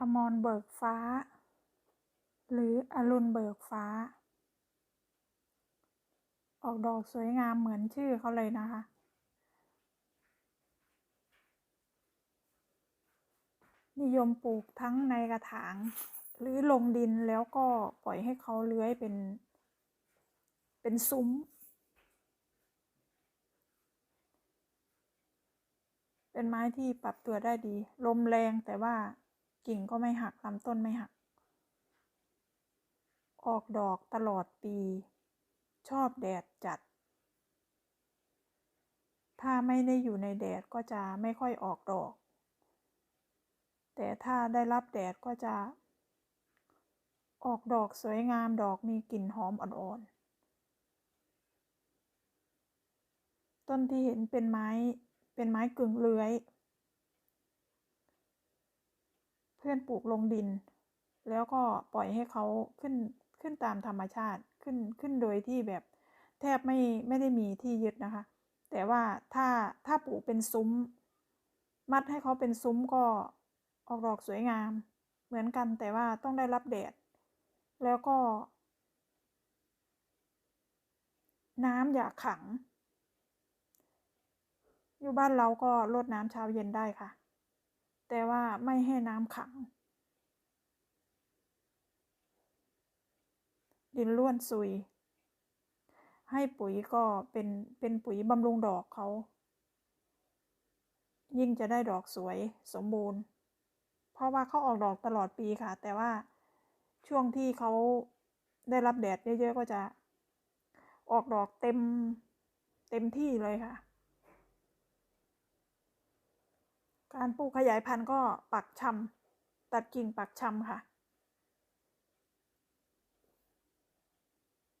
อมรเบิกฟ้า หรืออรุณเบิกฟ้า ออกดอกสวยงามเหมือนชื่อเขาเลยนะคะ นิยมปลูกทั้งในกระถาง หรือลงดินแล้วก็ปล่อยให้เขาเลื้อยเป็น เป็นซุ้มเป็นไม้ที่ปรับตัวได้ดี ลมแรงแต่ว่า กิ่งก็ไม่หักลำต้นไม่หัก ออกดอกตลอดปี ชอบแดดจัด ถ้าไม่ได้อยู่ในแดดก็จะไม่ค่อยออกดอก แต่ถ้าได้รับแดดก็จะ ออกดอกสวยงามดอกมีกลิ่นหอมอ่อนๆ ต้นที่เห็นเป็นไม้เป็นไม้กึ่งเลื้อย เพื่อนปลูกลงดิน แล้วก็ปล่อยให้เขาขึ้นขึ้นตามธรรมชาติขึ้นขึ้นโดยที่แบบแทบไม่ไม่ได้มีที่ยึดนะคะ แต่ว่าถ้าถ้าปลูกเป็นซุ้ม มัดให้เขาเป็นซุ้มก็ออกดอกสวยงาม เหมือนกันแต่ว่าต้องได้รับแดด แล้วก็ น้ำอย่าขัง อยู่บ้านเราก็รดน้ำเช้าเย็นได้ค่ะ แต่ว่าไม่ให้น้ำขัง ดินร่วนซุย ให้ปุ๋ยก็เป็นเป็นปุ๋ยบำรุงดอกเขา ยิ่งจะได้ดอกสวยสมบูรณ์ เพราะว่าเขาออกดอกตลอดปีค่ะ แต่ว่าช่วงที่เขาได้รับแดดเยอะๆก็จะออกดอกเต็มเต็มที่เลยค่ะ การปลูกขยายพันธุ์ก็ปักชำตัดกิ่งปักชำค่ะ